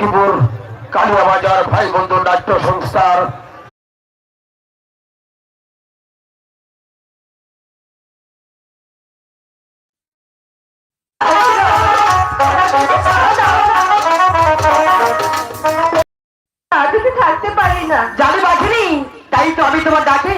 লক্ষ্মীপুর কালিয়াবাজার ভাই বন্ধু নাট্য সংস্থার থাকতে পারি না। জানি বাঘিনি তাই তো আমি তোমার ডাকে